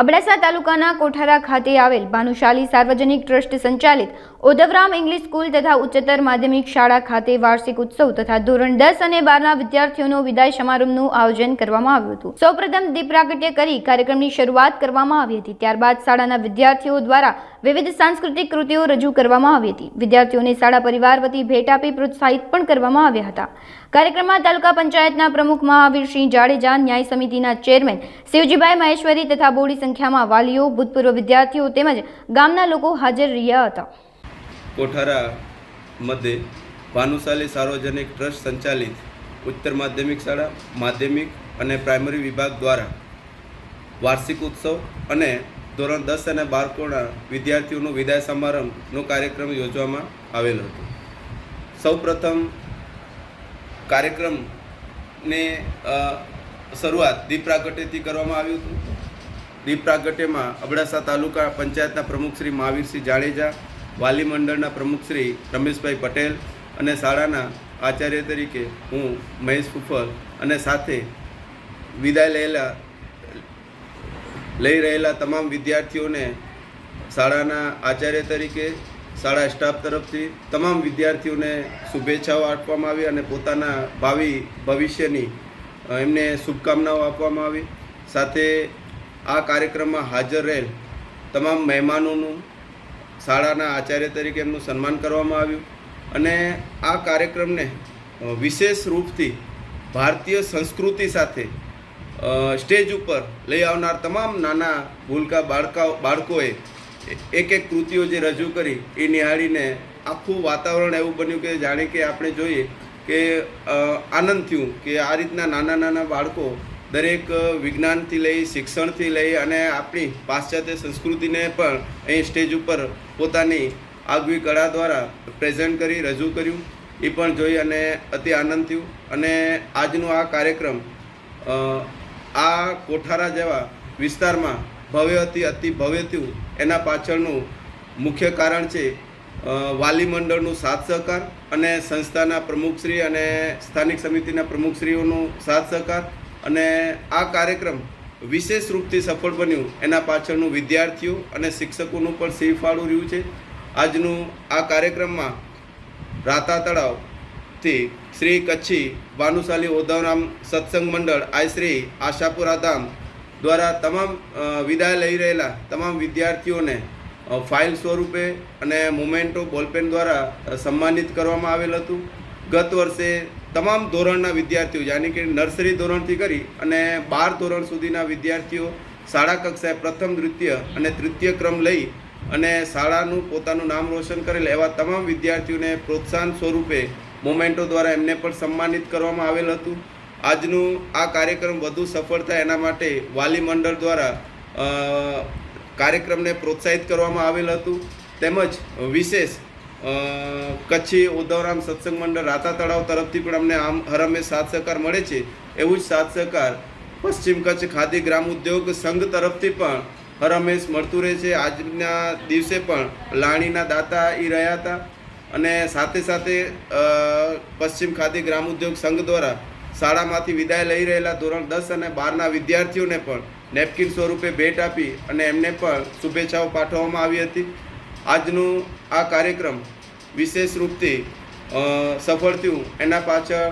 અબડાસા તાલુકાના કોઠારા ખાતે આવેલ ભાનુશાલી સાર્વજનિક ટ્રસ્ટ સંચાલિત ઓદવરામ ઇંગ્લિશ સ્કૂલ તથા ઉચ્ચતર માધ્યમિક શાળા ખાતે વાર્ષિક ઉત્સવ તથા ધોરણ દસ અને બારના વિદ્યાર્થીઓનો વિદાય સમારંભનું આયોજન કરવામાં આવ્યું હતું. સૌપ્રથમ દીપ પ્રાગટ્ય કરી કાર્યક્રમની શરૂઆત કરવામાં આવી હતી. ત્યારબાદ શાળાના વિદ્યાર્થીઓ દ્વારા વિવિધ સાંસ્કૃતિક કૃતિઓ રજૂ કરવામાં આવી હતી. વિદ્યાર્થીઓને શાળા પરિવાર વતી ભેટ આપી પ્રોત્સાહિત પણ કરવામાં આવ્યા હતા. કાર્યક્રમમાં તાલુકા પંચાયતના પ્રમુખ મહાવીરસિંહ જાડેજા, ન્યાય સમિતિના ચેરમેન શિવજીભાઈ મહેશ્વરી તથા બોડી સંખ્યામાં વાલીઓ, ભૂતપૂર્વ વિદ્યાર્થીઓ તેમજ ગામના લોકો હાજર રહ્યા હતા. કોઠારા મધ્યે ભાનુશાલી સાર્વજનિક ટ્રસ્ટ સંચાલિત ઉત્તર માધ્યમિક શાળા, માધ્યમિક અને પ્રાઇમરી વિભાગ દ્વારા વાર્ષિક ઉત્સવ અને ધોરણ દસ અને બાળકોના વિદ્યાર્થીઓનો વિદાય સમારંભનો કાર્યક્રમ યોજવામાં આવેલો હતો. સૌપ્રથમ કાર્યક્રમની શરૂઆત દીપ પ્રાગટ્યથી કરવામાં આવ્યું હતું. દીપ પ્રાગટ્યમાં અબડાસા તાલુકા પંચાયતના પ્રમુખ શ્રી મહાવીરસિંહ જાડેજા, વાલી મંડળના પ્રમુખ શ્રી રમેશભાઈ પટેલ અને શાળાના આચાર્ય તરીકે હું મહેશ ફુફલ અને સાથે વિદાય લેલા લઈ રહેલા તમામ વિદ્યાર્થીઓને શાળાના આચાર્ય તરીકે શાળા સ્ટાફ તરફથી તમામ વિદ્યાર્થીઓને શુભેચ્છાઓ આપવામાં આવી અને પોતાના ભાવિ ભવિષ્યની એમને શુભકામનાઓ આપવામાં આવી. સાથે આ કાર્યક્રમમાં હાજર રહેલ તમામ મહેમાનોનું શાળાના આચાર્ય તરીકે એમનું સન્માન કરવામાં આવ્યું અને આ કાર્યક્રમને વિશેષ રૂપથી ભારતીય સંસ્કૃતિ સાથે સ્ટેજ ઉપર લઈ આવનાર તમામ નાના ભૂલકા બાળકા બાળકોએ એક એક કૃતિઓ જે રજૂ કરી, એ નિહાળીને આખું વાતાવરણ એવું બન્યું કે જાણે કે આપણે જોઈએ કે આનંદ થયું કે આ રીતના નાના નાના બાળકો દરેક વિજ્ઞાનથી લઈ, શિક્ષણથી લઈ અને આપણી પાશ્ચાત્ય સંસ્કૃતિને પણ અહીં સ્ટેજ ઉપર પોતાની આગવી કળા દ્વારા પ્રેઝન્ટ કરી, રજૂ કર્યું. એ પણ જોઈ અને અતિ આનંદ થયું. અને આજનો આ કાર્યક્રમ આ કોઠારા જેવા વિસ્તારમાં ભવ્યથી, અતિ ભવ્યતું એના પાછળનું મુખ્ય કારણ છે વાલી મંડળનું સાથ સહકાર અને સંસ્થાના પ્રમુખશ્રી અને સ્થાનિક સમિતિના પ્રમુખશ્રીઓનું સાથ સહકાર અને આ કાર્યક્રમ વિશેષ રૂપથી સફળ બન્યું. એના પાછળનું વિદ્યાર્થીઓ અને શિક્ષકોનું પણ સિંહફાળું રહ્યું છે. આજનું આ કાર્યક્રમમાં રાતા તળાવથી શ્રી કચ્છી ભાનુશાલી ઓધવરામ સત્સંગ મંડળ, આઈ શ્રી આશાપુરા ધામ દ્વારા તમામ વિદાય લઈ રહેલા તમામ વિદ્યાર્થીઓને ફાઇલ સ્વરૂપે અને મોમેન્ટો બોલપેન દ્વારા સન્માનિત કરવામાં આવેલ હતું. ગત વર્ષે તમામ ધોરણના વિદ્યાર્થીઓ, યાની કે નર્સરી ધોરણથી કરી અને બાર ધોરણ સુધીના વિદ્યાર્થીઓ શાળા કક્ષાએ પ્રથમ દ્વિતીય અને તૃતીય ક્રમ લઈ અને શાળાનું પોતાનું નામ રોશન કરેલ એવા તમામ વિદ્યાર્થીઓને પ્રોત્સાહન સ્વરૂપે મોમેન્ટો દ્વારા એમને પણ સન્માનિત કરવામાં આવેલ હતું. આજનું આ કાર્યક્રમ વધુ સફળ થાય એના માટે વાલી મંડળ દ્વારા કાર્યક્રમને પ્રોત્સાહિત કરવામાં આવેલ હતું. તેમજ વિશેષ કચ્છી ઉદ્ધવરામ સત્સંગ મંડળ રાતા તળાવ તરફથી પણ અમને આમ હરમે સાથ સહકાર મળે છે. એવું જ સાથ સહકાર પશ્ચિમ કચ્છ ખાદી ગ્રામ ઉદ્યોગ સંઘ તરફથી પણ હરહંમેશ મળતું રહે છે. આજના દિવસે પણ લાણીના દાતા એ રહ્યા હતા. અને સાથે સાથે પશ્ચિમ ખાદી ગ્રામ ઉદ્યોગ સંઘ દ્વારા શાળામાંથી વિદાય લઈ રહેલા ધોરણ દસ અને બારના વિદ્યાર્થીઓને પણ નેપકિન સ્વરૂપે ભેટ આપી અને એમને પણ શુભેચ્છાઓ પાઠવવામાં આવી હતી. આજનું આ કાર્યક્રમ વિશેષ રૂપથી સફળ થયું એના પાછળ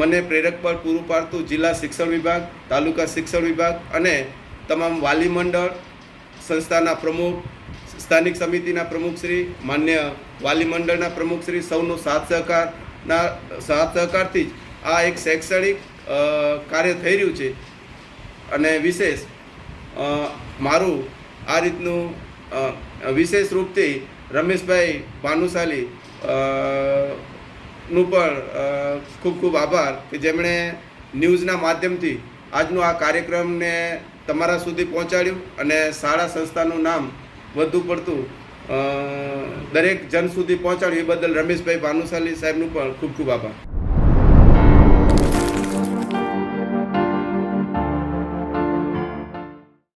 મને પ્રેરક બળ પૂરું પાડતું જિલ્લા શિક્ષણ વિભાગ, તાલુકા શિક્ષણ વિભાગ અને તમામ વાલી મંડળ, સંસ્થાના પ્રમુખ, સ્થાનિક સમિતિના પ્રમુખશ્રી માન્ય વાલી મંડળના પ્રમુખશ્રી સૌનો સાથ સહકારના સાથ સહકારથી જ આ એક શૈક્ષણિક કાર્ય થઈ રહ્યું છે. અને વિશેષ મારું આ રીતનું વિશેષ રૂપથી રમેશભાઈ ભાનુશાલી નું પણ ખૂબ ખૂબ આભાર કે જેમણે ન્યૂઝના માધ્યમથી આજનો આ કાર્યક્રમને તમારા સુધી પહોંચાડ્યું અને શાળા સંસ્થાનું નામ વધુ પડતું દરેક જન સુધી પહોંચાડ્યું. એ બદલ રમેશભાઈ ભાનુશાલી સાહેબનું પણ ખૂબ ખૂબ આભાર.